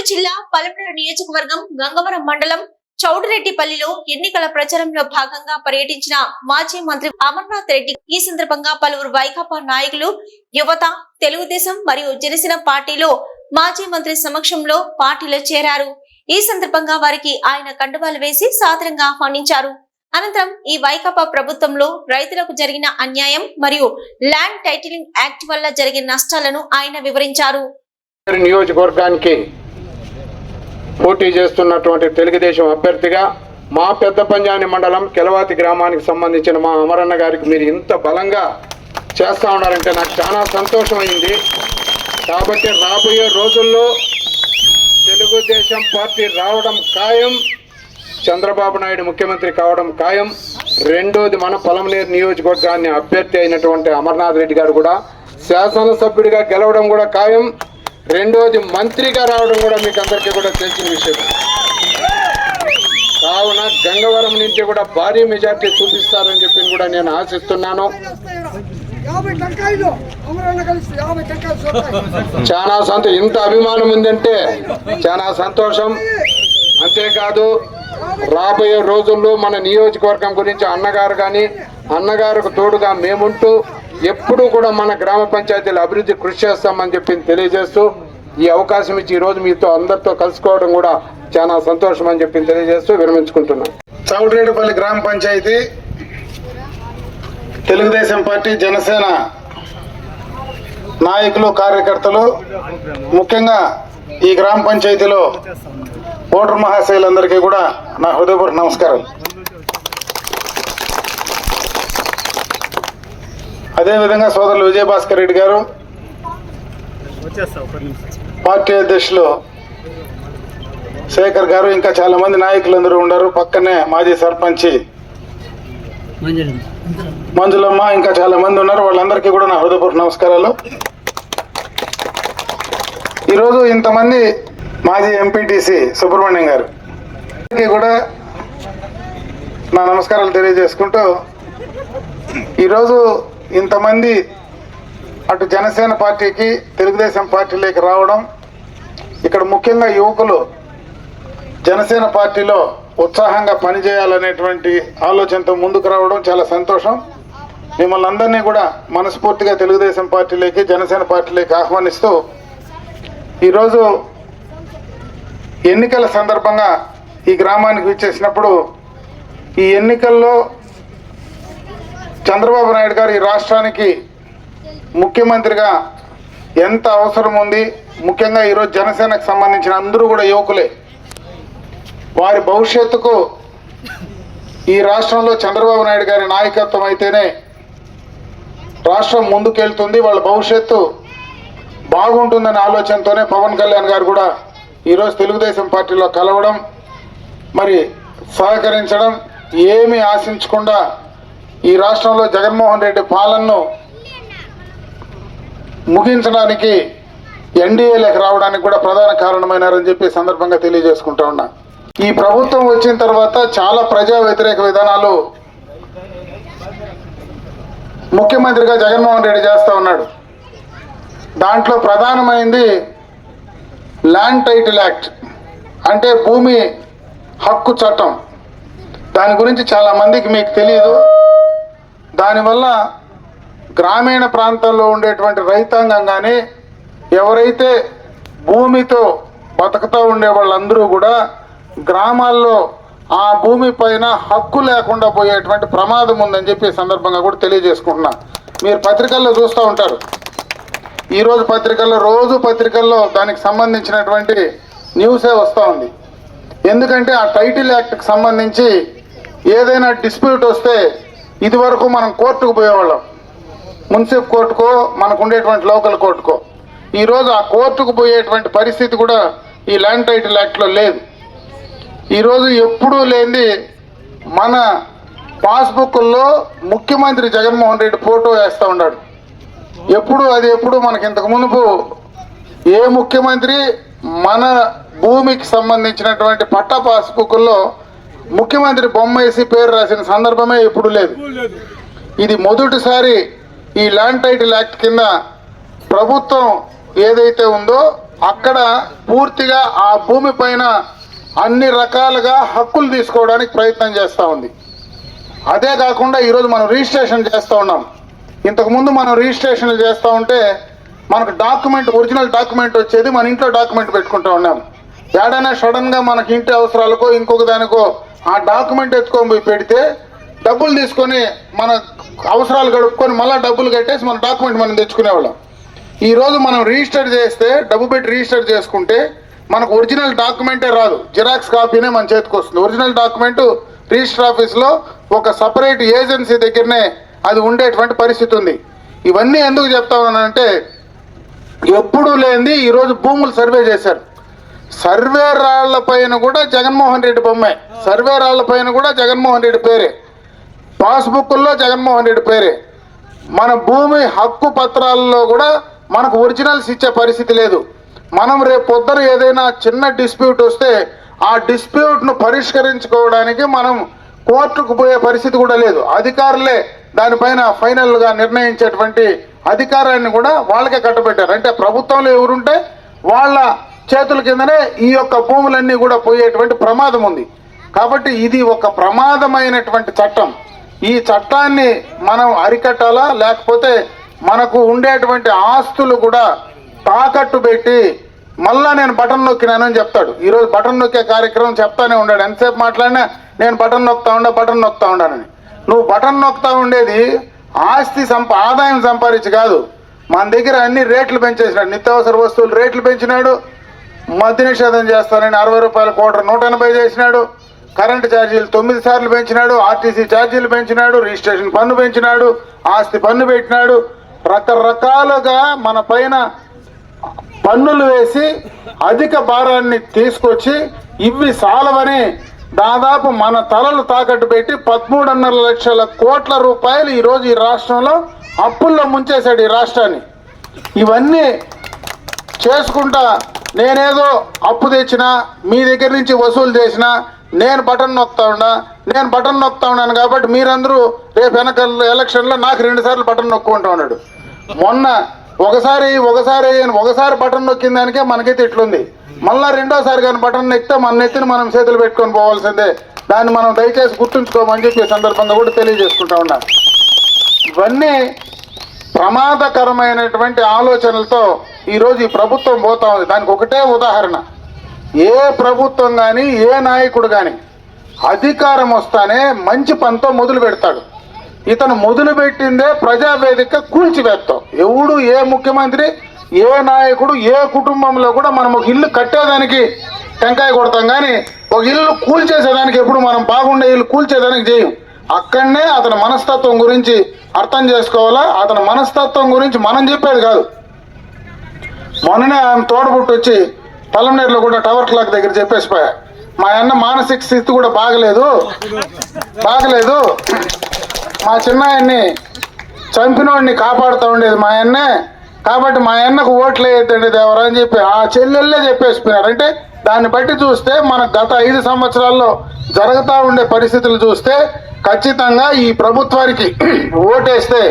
చిత్తూరు జిల్లా పలమనేరు నియోజకవర్గం గంగవరం మండలం చౌడిరెడ్డిపల్లిలో ఎన్నికల ప్రచారంలో భాగంగా పర్యటించిన మాజీ మంత్రి అమర్నాథ్ రెడ్డి ఈ సందర్భంగా పలువురు వైకాపా నాయకులు యువత తెలుగుదేశం మరియు జనసేన పార్టీలో మాజీ మంత్రి సమక్షంలో పార్టీలో చేరారు. ఈ సందర్భంగా వారికి ఆయన కండువాలు వేసి సాదరంగా ఆహ్వానించారు. అనంతరం ఈ వైకాపా ప్రభుత్వంలో రైతులకు జరిగిన అన్యాయం మరియు ల్యాండ్ టైటిలింగ్ యాక్ట్ వల్ల జరిగిన నష్టాలను ఆయన వివరించారు. నియోజకవర్గానికి పోటీ చేస్తున్నటువంటి తెలుగుదేశం అభ్యర్థిగా మా పెద్ద పంజాని మండలం కెలవాతి గ్రామానికి సంబంధించిన మా అమరన్న గారికి మీరు ఇంత బలంగా చేస్తా ఉన్నారంటే నాకు చాలా సంతోషమైంది. కాబట్టి రాబోయే రోజుల్లో తెలుగుదేశం పార్టీ రావడం ఖాయం చంద్రబాబు నాయుడు ముఖ్యమంత్రి కావడం ఖాయం. రెండోది మన పొలంనేరు నియోజకవర్గాన్ని అభ్యర్థి అయినటువంటి అమర్నాథ్ రెడ్డి గారు కూడా శాసనసభ్యుడిగా గెలవడం కూడా ఖాయం. రెండోది మంత్రిగా రావడం కూడా మీకు అందరికీ కూడా తెలిసిన విషయం. కావున గంగవరం నుంచి కూడా భారీ మెజార్టీ చూపిస్తారని చెప్పి కూడా నేను ఆశిస్తున్నాను. చాలా సంతోషం ఇంత అభిమానం ఉందంటే చాలా సంతోషం. అంతేకాదు రాబోయే రోజుల్లో మన నియోజకవర్గం గురించి అన్నగారు కానీ అన్నగారికి తోడుగా మేముంటూ ఎప్పుడూ కూడా మన గ్రామ పంచాయతీల అభివృద్ధి కృషి చేస్తామని చెప్పి తెలియజేస్తూ ఈ అవకాశం ఇచ్చి ఈ రోజు మీతో అందరితో కలుసుకోవడం కూడా చాలా సంతోషం అని చెప్పి తెలియజేస్తూ విరమించుకుంటున్నాను చౌటిరెడ్డిపల్లి గ్రామ పంచాయతీ తెలుగుదేశం పార్టీ జనసేన నాయకులు కార్యకర్తలు ముఖ్యంగా ఈ గ్రామ పంచాయతీలో ఓటర్ మహాశైలందరికీ కూడా నా హృదయపూర్వక నమస్కారం అదేవిధంగా సోదరులు విజయభాస్కర్ రెడ్డి గారు పార్టీ అధ్యక్షులు శేఖర్ గారు ఇంకా చాలా మంది నాయకులందరూ ఉన్నారు. పక్కనే మాజీ సర్పంచి మంజులమ్మ ఇంకా చాలా మంది ఉన్నారు. వాళ్ళందరికీ కూడా నా హృదయపూర్వక నమస్కారాలు. ఈరోజు ఇంతమంది మాజీ ఎంపీటీసీ సుబ్రహ్మణ్యం గారు కూడా నా నమస్కారాలు తెలియజేసుకుంటూ ఈరోజు ఇంతమంది అటు జనసేన పార్టీకి తెలుగుదేశం పార్టీలోకి రావడం ఇక్కడ ముఖ్యంగా యువకులు జనసేన పార్టీలో ఉత్సాహంగా పనిచేయాలనేటువంటి ఆలోచనతో ముందుకు రావడం చాలా సంతోషం. మిమ్మల్ని అందరినీ కూడా మనస్ఫూర్తిగా తెలుగుదేశం పార్టీలోకి జనసేన పార్టీలోకి ఆహ్వానిస్తూ ఈరోజు ఎన్నికల సందర్భంగా ఈ గ్రామానికి విచ్చేసినప్పుడు ఈ ఎన్నికల్లో చంద్రబాబు నాయుడు గారు ఈ రాష్ట్రానికి ముఖ్యమంత్రిగా ఎంత అవసరం ఉంది? ముఖ్యంగా ఈరోజు జనసేనకు సంబంధించిన అందరూ కూడా యువకులే. వారి భవిష్యత్తుకు ఈ రాష్ట్రంలో చంద్రబాబు నాయుడు గారి నాయకత్వం అయితేనే రాష్ట్రం ముందుకెళ్తుంది. వాళ్ళ భవిష్యత్తు బాగుంటుందనే ఆలోచనతోనే పవన్ కళ్యాణ్ గారు కూడా ఈరోజు తెలుగుదేశం పార్టీలో కలవడం మరి సహకరించడం ఏమీ ఆశించకుండా ఈ రాష్ట్రంలో జగన్మోహన్ రెడ్డి పాలనను ముగించడానికి ఎన్డీఏలకు రావడానికి కూడా ప్రధాన కారణమైనారని చెప్పి సందర్భంగా తెలియజేసుకుంటా ఉన్నా. ఈ ప్రభుత్వం వచ్చిన తర్వాత చాలా ప్రజా వ్యతిరేక విధానాలు ముఖ్యమంత్రిగా జగన్మోహన్ రెడ్డి చేస్తూ ఉన్నాడు. దాంట్లో ప్రధానమైంది ల్యాండ్ టైటిల్ యాక్ట్ అంటే భూమి హక్కు చట్టం. దాని గురించి చాలా మందికి మీకు తెలియదు. దానివల్ల గ్రామీణ ప్రాంతంలో ఉండేటువంటి రైతాంగం కానీ ఎవరైతే భూమితో బతుకుతూ ఉండే వాళ్ళందరూ కూడా గ్రామాల్లో ఆ భూమి పైన హక్కు లేకుండా పోయేటువంటి ప్రమాదం ఉందని చెప్పి సందర్భంగా కూడా తెలియజేసుకుంటున్నా. మీరు పత్రికల్లో చూస్తూ ఉంటారు. ఈరోజు పత్రికల్లో రోజు పత్రికల్లో దానికి సంబంధించినటువంటి న్యూసే వస్తూ ఉంది. ఎందుకంటే ఆ టైటిల్ యాక్ట్కి సంబంధించి ఏదైనా డిస్ప్యూట్ వస్తే ఇదివరకు మనం కోర్టుకు పోయేవాళ్ళం. మున్సిపల్ కోర్టుకో మనకు ఉండేటువంటి లోకల్ కోర్టుకో. ఈరోజు ఆ కోర్టుకు పోయేటువంటి పరిస్థితి కూడా ఈ ల్యాండ్ టైటిల్ యాక్ట్లో లేదు. ఈరోజు ఎప్పుడూ లేనిది మన పాస్బుక్లో ముఖ్యమంత్రి జగన్మోహన్ రెడ్డి ఫోటో వేస్తూ ఉన్నాడు. ఎప్పుడు అది ఎప్పుడు మనకి ఇంతకు మునుపు ఏ ముఖ్యమంత్రి మన భూమికి సంబంధించినటువంటి పట్టా పాస్బుక్లో ముఖ్యమంత్రి బొమ్మ వేసి పేరు రాసిన సందర్భమే ఎప్పుడు లేదు. ఇది మొదటిసారి ఈ ల్యాండ్ టైటిల్ యాక్ట్ కింద ప్రభుత్వం ఏదైతే ఉందో అక్కడ పూర్తిగా ఆ భూమి పైన అన్ని రకాలుగా హక్కులు తీసుకోవడానికి ప్రయత్నం చేస్తూ ఉంది. అదే కాకుండా ఈరోజు మనం రిజిస్ట్రేషన్ చేస్తూ ఉన్నాం. ఇంతకుముందు మనం రిజిస్ట్రేషన్లు చేస్తూ ఉంటే మనకు డాక్యుమెంట్ ఒరిజినల్ డాక్యుమెంట్ వచ్చేది మన ఇంట్లో డాక్యుమెంట్ పెట్టుకుంటూ ఉన్నాం. ఏడైనా సడన్గా మనకి ఇంటి అవసరాలకో ఇంకొక దానికో ఆ డాక్యుమెంట్ ఎత్తుకొని పోయి పెడితే డబ్బులు తీసుకొని మన అవసరాలు గడుపుకొని మళ్ళీ డబ్బులు కట్టేసి మన డాక్యుమెంట్ మనం తెచ్చుకునేవాళ్ళం. ఈ రోజు మనం రిజిస్టర్ చేస్తే డబ్బు పెట్టి రిజిస్టర్ చేసుకుంటే మనకు ఒరిజినల్ డాక్యుమెంటే రాదు. జిరాక్స్ కాపీనే మన చేతికి వస్తుంది. ఒరిజినల్ డాక్యుమెంట్ రిజిస్టర్ ఆఫీస్లో ఒక సపరేట్ ఏజెన్సీ దగ్గరనే అది ఉండేటువంటి పరిస్థితి ఉంది. ఇవన్నీ ఎందుకు చెప్తా ఉన్నానంటే ఎప్పుడూ లేనిది ఈరోజు భూములు సర్వే చేశారు. సర్వే రాళ్ళ పైన కూడా జగన్మోహన్ రెడ్డి బొమ్మే. సర్వే రాళ్ళ పైన కూడా జగన్మోహన్ రెడ్డి పేరే. పాస్బుక్లో జగన్మోహన్ రెడ్డి పేరే. మన భూమి హక్కు పత్రాల్లో కూడా మనకు ఒరిజినల్స్ ఇచ్చే పరిస్థితి లేదు. మనం రేపు పొద్దున ఏదైనా చిన్న డిస్ప్యూట్ వస్తే ఆ డిస్ప్యూట్ను పరిష్కరించుకోవడానికి మనం కోర్టుకు పోయే పరిస్థితి కూడా లేదు. అధికారులే దానిపైన ఫైనల్గా నిర్ణయించేటువంటి అధికారాన్ని కూడా వాళ్ళకే కట్టబెట్టారు. అంటే ప్రభుత్వంలో ఎవరుంటే వాళ్ళ చేతుల కిందనే ఈ యొక్క భూములన్నీ కూడా పోయేటువంటి ప్రమాదం ఉంది. కాబట్టి ఇది ఒక ప్రమాదమైనటువంటి చట్టం. ఈ చట్టాన్ని మనం అరికట్టాలా? లేకపోతే మనకు ఉండేటువంటి ఆస్తులు కూడా తాకట్టు పెట్టి మళ్ళా నేను బటన్ నొక్కినానని చెప్తాడు. ఈరోజు బటన్ నొక్కే కార్యక్రమం చెప్తానే ఉన్నాడు. ఎంతసేపు మాట్లాడినా నేను బటన్ నొక్కుతా ఉండా బటన్ నొక్కుతా ఉండానని నువ్వు బటన్ నొక్తా ఉండేది ఆస్తి సంప ఆదాయం సంపాదించి కాదు. మన దగ్గర అన్ని రేట్లు పెంచేసినాడు. నిత్యావసర వస్తువులు రేట్లు పెంచినాడు. మద్య నిషేధం చేస్తానని అరవై రూపాయల కోటర్ నూట ఎనభై చేసినాడు. కరెంటు ఛార్జీలు తొమ్మిది సార్లు పెంచినాడు. ఆర్టీసీ ఛార్జీలు పెంచినాడు. రిజిస్ట్రేషన్ పన్ను పెంచినాడు. ఆస్తి పన్ను పెట్టినాడు. రకరకాలుగా మన పైన పన్నులు వేసి అధిక భారాన్ని తీసుకొచ్చి ఇవి సాలవని దాదాపు మన తలలు తాకట్టు పెట్టి పదమూడున్నర లక్షల కోట్ల రూపాయలు ఈరోజు ఈ రాష్ట్రంలో అప్పుల్లో ముంచేశాడు ఈ రాష్ట్రాన్ని. ఇవన్నీ చేసుకుంటా నేనేదో అప్పు తెచ్చినా మీ దగ్గర నుంచి వసూలు చేసినా నేను బటన్ నొక్తా ఉన్నా నేను బటన్ నొక్తా ఉన్నాను కాబట్టి మీరందరూ రేపు వెనక ఎలక్షన్లో నాకు రెండు సార్లు బటన్ నొక్కుంటా ఉన్నాడు. మొన్న ఒకసారి ఒకసారి ఒకసారి బటన్ నొక్కిన దానికే మనకైతే ఇట్లుంది మళ్ళా రెండోసారి కానీ బటన్ నొక్కితే మన నెత్తిని మనం చేతులు పెట్టుకొని పోవాల్సిందే. దాన్ని మనం దయచేసి గుర్తుంచుకోమని చెప్పి సందర్భంగా కూడా తెలియజేసుకుంటా ఉన్నా. ఇవన్నీ ప్రమాదకరమైనటువంటి ఆలోచనలతో ఈరోజు ఈ ప్రభుత్వం పోతా ఉంది. దానికి ఒకటే ఉదాహరణ. ఏ ప్రభుత్వం కానీ ఏ నాయకుడు కానీ అధికారం వస్తానే మంచి పనితో మొదలు పెడతాడు. ఇతను మొదలు పెట్టిందే ప్రజావేదిక కూల్చివేస్తాం ఎవడు ఏ ముఖ్యమంత్రి ఏ నాయకుడు ఏ కుటుంబంలో కూడా మనం ఒక ఇల్లు కట్టేదానికి టెంకాయ కొడతాం కానీ ఒక ఇల్లు కూల్చేసేదానికి ఎప్పుడు మనం బాగుండే ఇల్లు కూల్చేదానికి చేయం. అక్కడనే అతని మనస్తత్వం గురించి అర్థం చేసుకోవాలా? అతని మనస్తత్వం గురించి మనం చెప్పేది కాదు. మొన్ననే ఆయన తోడబుట్టు వచ్చి పల్లమనేరులో కూడా టవర్ క్లాక్ దగ్గర చెప్పేసిపోయా. మా అన్న మానసిక స్థితి కూడా బాగలేదు. బాగలేదు. మా చిన్నాయన్ని చంపినోడిని కాపాడుతూ ఉండేది మా అన్నే. కాబట్టి మా అన్నకు ఓట్లు వేయద్దండి దేవరా అని చెప్పి ఆ చెల్లెళ్ళే చెప్పేసిపోయినారు. అంటే దాన్ని బట్టి చూస్తే మన గత ఐదు సంవత్సరాల్లో జరుగుతూ ఉండే పరిస్థితులు చూస్తే ఖచ్చితంగా ఈ ప్రభుత్వానికి ఓటేస్తే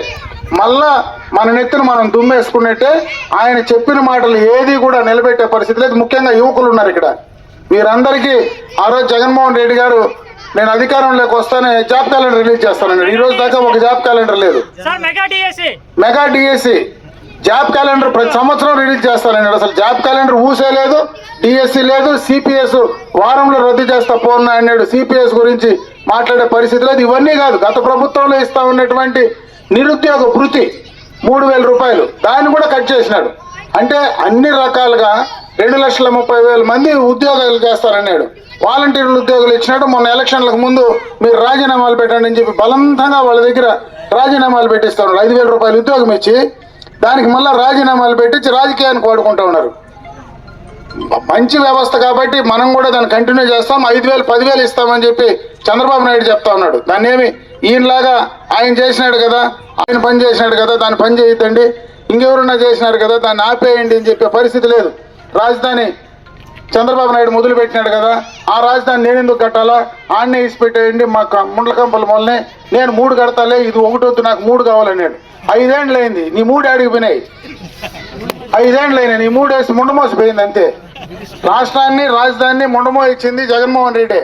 మళ్ళా మన నెత్తిన మనం దుమ్మేసుకున్నట్టే ఆయన చెప్పిన మాటలు ఏది కూడా నిలబెట్టే పరిస్థితి లేదు. ముఖ్యంగా యువకులు ఉన్నారు ఇక్కడ. వీరందరికీ ఆ రోజు జగన్మోహన్ రెడ్డి గారు నేను అధికారంలోకి వస్తానే జాబ్ క్యాలెండర్ రిలీజ్ చేస్తానండి ఈ రోజు దాకా ఒక జాబ్ క్యాలెండర్ లేదు. Mega DSC. Mega DSC. Job calendar ప్రతి సంవత్సరం రిలీజ్ చేస్తానండి అసలు జాబ్ క్యాలెండర్ ఊసే లేదు డిఎస్సి లేదు సిపిఎస్ వారంలో రద్దు చేస్తా పోన్నా అన్నాడు. సిపిఎస్ గురించి మాట్లాడే పరిస్థితి లేదు. ఇవన్నీ కాదు గత ప్రభుత్వంలో ఇస్తా ఉన్నటువంటి నిరుద్యోగ భృతి. మూడు వేల రూపాయలు. దాన్ని కూడా కట్ చేసినాడు. అంటే అన్ని రకాలుగా రెండు లక్షల ముప్పై వేల మంది ఉద్యోగాలు చేస్తారన్నాడు. వాలంటీర్లు ఉద్యోగాలు ఇచ్చినాడు. మొన్న ఎలక్షన్లకు ముందు మీరు రాజీనామాలు పెట్టండి అని చెప్పి బలవంతంగా వాళ్ళ దగ్గర రాజీనామాలు పెట్టిస్తున్నారు ఐదు వేల రూపాయలు ఉద్యోగం ఇచ్చి దానికి మళ్ళీ రాజీనామాలు పెట్టించి రాజకీయానికి వాడుకుంటూ ఉన్నారు. మంచి వ్యవస్థ కాబట్టి మనం కూడా దాన్ని కంటిన్యూ చేస్తాం. ఐదు వేలు పదివేలు ఇస్తామని చెప్పి చంద్రబాబు నాయుడు చెప్తా ఉన్నాడు. దాన్ని ఏమి ఈయనలాగా ఆయన చేసినాడు కదా ఆయన పని చేసినాడు కదా దాన్ని పని చేయొద్దండి. ఇంకెవరన్నా చేసినారు కదా దాన్ని ఆపేయండి అని చెప్పే పరిస్థితి లేదు. రాజధాని చంద్రబాబు నాయుడు మొదలు పెట్టినాడు కదా ఆ రాజధాని నేను ఎందుకు కట్టాలా? ఆడనే ఇసి పెట్టేయండి మా క- మొదలనే మొలనే నేను మూడు కడతాలే ఇది ఒకటి వద్దు నాకు మూడు కావాలన్నాడు. ఐదేండ్లు అయింది నీ మూడు ఆడికి ఐదేండ్లు అయినాయి నీ ఈ మూడేసి ముండమోసిపోయింది అంతే. రాష్ట్రాన్ని రాజధానిని ముండమో ఇచ్చింది జగన్మోహన్ రెడ్డి.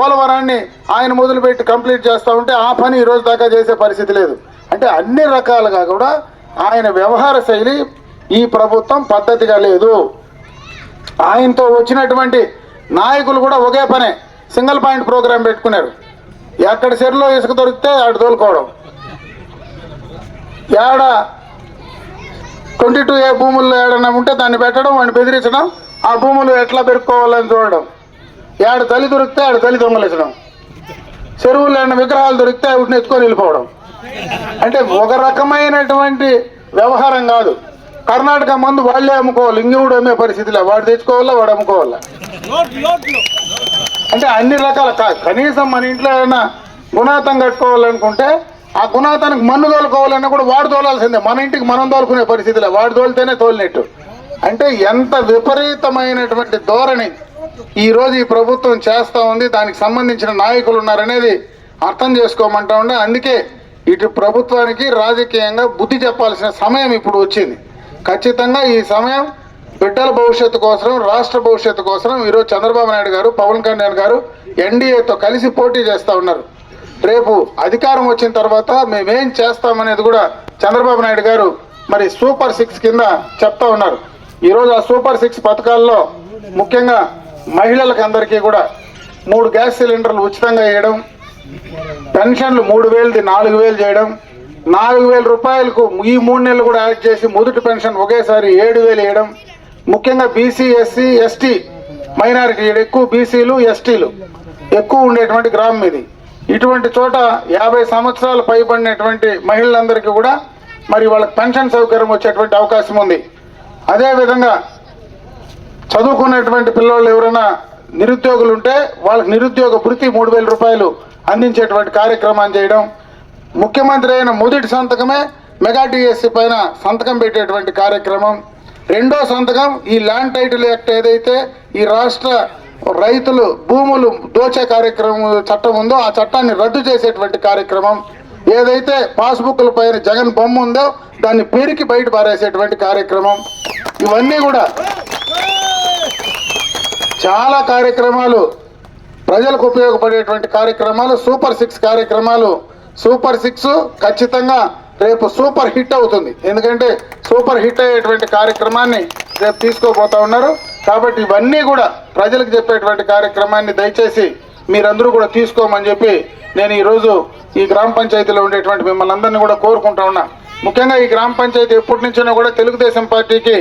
పోలవరాన్ని ఆయన మొదలుపెట్టి కంప్లీట్ చేస్తూ ఉంటే ఆ పని ఈ రోజు దాకా చేసే పరిస్థితి లేదు. అంటే అన్ని రకాలుగా కూడా ఆయన వ్యవహార శైలి ఈ ప్రభుత్వం పద్ధతిగా లేదు. ఆయనతో వచ్చినటువంటి నాయకులు కూడా ఒకే పనే సింగిల్ పాయింట్ ప్రోగ్రాం పెట్టుకున్నారు. ఎక్కడ చెరులో ఇసుక దొరికితే ఆడు తోలుకోవడం. ఏడ ట్వంటీ టూ ఏ భూముల్లో ఏడన్నా ఉంటే దాన్ని పెట్టడం వాడిని బెదిరించడం ఆ భూములు ఎట్లా పెరుక్కోవాలని చూడడం. ఏడు తల్లి దొరికితే ఆడు తల్లి దొంగలించడం. చెరువుల్లో ఏమైనా విగ్రహాలు దొరికితే వాటిని ఎత్తుకొని వెళ్ళిపోవడం. అంటే ఒక రకమైనటువంటి వ్యవహారం కాదు. కర్ణాటక మందు వాళ్ళే అమ్ముకోవాలి ఇంగివుడు అమ్మే పరిస్థితిలో వాడు తెచ్చుకోవాలా వాడు అమ్ముకోవాలా? అంటే అన్ని రకాల కనీసం మన ఇంట్లో ఏమైనా గుణాతం కట్టుకోవాలనుకుంటే ఆ గుణాతానికి మన్ను తోలుకోవాలన్నా కూడా వాడు తోలాల్సిందే. మన ఇంటికి మనం తోలుకునే పరిస్థితిలో వాడు తోలితేనే తోలినట్టు. అంటే ఎంత విపరీతమైనటువంటి ధోరణి ఈరోజు ఈ ప్రభుత్వం చేస్తూ ఉంది దానికి సంబంధించిన నాయకులు ఉన్నారనేది అర్థం చేసుకోమంటా ఉండే. అందుకే ఇటు ప్రభుత్వానికి రాజకీయంగా బుద్ధి చెప్పాల్సిన సమయం ఇప్పుడు వచ్చింది. ఖచ్చితంగా ఈ సమయం బిడ్డల భవిష్యత్తు కోసం రాష్ట్ర భవిష్యత్తు కోసం ఈరోజు చంద్రబాబు నాయుడు గారు పవన్ కళ్యాణ్ గారు ఎన్డీఏతో కలిసి పోటీ చేస్తూ ఉన్నారు. రేపు అధికారం వచ్చిన తర్వాత మేమేం చేస్తామనేది కూడా చంద్రబాబు నాయుడు గారు మరి సూపర్ సిక్స్ కింద చెప్తా ఉన్నారు. ఈరోజు ఆ సూపర్ సిక్స్ పథకాల్లో ముఖ్యంగా మహిళలకు అందరికీ కూడా మూడు గ్యాస్ సిలిండర్లు ఉచితంగా వేయడం పెన్షన్లు మూడు వేలది నాలుగు వేలు చేయడం నాలుగు వేల రూపాయలకు ఈ మూడు నెలలు కూడా యాడ్ చేసి మొదటి పెన్షన్ ఒకేసారి ఏడు వేలు వేయడం ముఖ్యంగా బీసీ ఎస్సీ ఎస్టీ మైనారిటీ ఎక్కువ బీసీలు ఎస్టీలు ఎక్కువ ఉండేటువంటి గ్రామం ఇది. ఇటువంటి చోట యాభై సంవత్సరాలు పైబడినటువంటి మహిళలందరికీ కూడా మరి వాళ్ళకి పెన్షన్ సౌకర్యం వచ్చేటువంటి అవకాశం ఉంది. అదేవిధంగా చదువుకున్నటువంటి పిల్లలు ఎవరైనా నిరుద్యోగులు ఉంటే వాళ్ళకి నిరుద్యోగ భృతి మూడు వేల రూపాయలు అందించేటువంటి కార్యక్రమాన్ని చేయడం ముఖ్యమంత్రి అయిన మొదటి సంతకమే మెగా టీఎస్సీ పైన సంతకం పెట్టేటువంటి కార్యక్రమం. రెండో సంతకం ఈ ల్యాండ్ టైటిల్ యాక్ట్ ఏదైతే ఈ రాష్ట్ర రైతులు భూములు దోచే కార్యక్రమం చట్టం ఉందో ఆ చట్టాన్ని రద్దు చేసేటువంటి కార్యక్రమం. ఏదైతే పాస్బుక్ల పైన జగన్ బొమ్మ ఉందో దాన్ని పెరికి బయట పారేసేటువంటి కార్యక్రమం. ఇవన్నీ కూడా చాలా కార్యక్రమాలు ప్రజలకు ఉపయోగపడేటువంటి కార్యక్రమాలు సూపర్ సిక్స్ కార్యక్రమాలు. సూపర్ సిక్స్ ఖచ్చితంగా రేపు సూపర్ హిట్ అవుతుంది. ఎందుకంటే సూపర్ హిట్ అయ్యేటువంటి కార్యక్రమాన్ని రేపు తీసుకోబోతా ఉన్నారు. కాబట్టి ఇవన్నీ కూడా ప్రజలకు చెప్పేటువంటి కార్యక్రమాన్ని దయచేసి మీరందరూ కూడా తీసుకోమని చెప్పి నేను ఈరోజు ఈ గ్రామ పంచాయతీలో ఉండేటువంటి మిమ్మల్ని అందరినీ కూడా కోరుకుంటా ఉన్నా. ముఖ్యంగా ఈ గ్రామ పంచాయతీ ఎప్పటి నుంచో కూడా తెలుగుదేశం పార్టీకి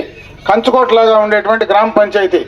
కంచుకోటలాగా ఉండేటువంటి గ్రామ పంచాయతీ.